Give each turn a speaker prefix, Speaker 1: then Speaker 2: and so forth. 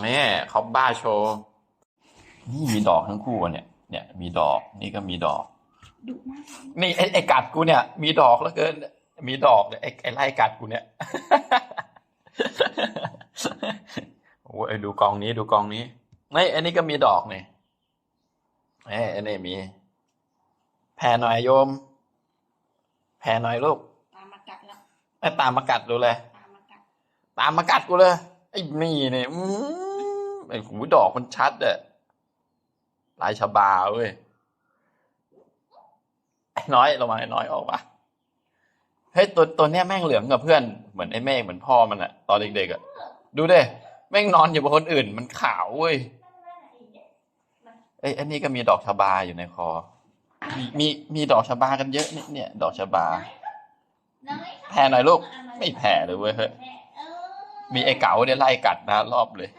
Speaker 1: นี่เขาบ้าโชว์นี่มีดอกทั้งคู่อะเนี่ย เนี่ยมีดอกนี่ก็มีดอก
Speaker 2: ดุมาก
Speaker 1: นี่ไอ้ไอ้กัดกูเนี่ย มีดอกแล้วเกิน มีดอกเนี่ยไอ้ไอ้ไล่กัดกูเนี่ยโอ้ยดูกองนี้ดูกองนี้ไอ้ยอันนี้ก็มีดอกเนี่ยเอ้ยอันนี้มี แผ่หน่อยโยม แผ่หน่อยลูก
Speaker 2: ตามมากัดแล้ว
Speaker 1: ไอ้ตามมากัดดูเลย
Speaker 2: ตามมากัด
Speaker 1: ตามมากัดกูเลย ไอ้นี่เนี่ยอืมไอ้หูดอกมันชัดอะลายชบาเว้ยไอ้น้อยลงมาไอ้น้อยออกมาเฮ้ยตัวตัวเนี้ยแม่งเหลืองกับเพื่อน เหมือนไอ้เมฆเหมือนพ่อมันอะตอนเด็กๆอะดูดิแม่งนอนอยู่บนคนอื่น มันขาวเว้ยเอ้ยอันนี้ก็มีดอกชบาอยู่ในคอ มีมีมีดอกชบากันเยอะเนี่ยเนี่ย ดอกชบา แผ่หน่อยลูก ไม่แผ่เลยเว้ยเฮ้ย มีไอ้เก๋าเนี่ยไล่กัดนะรอบเลย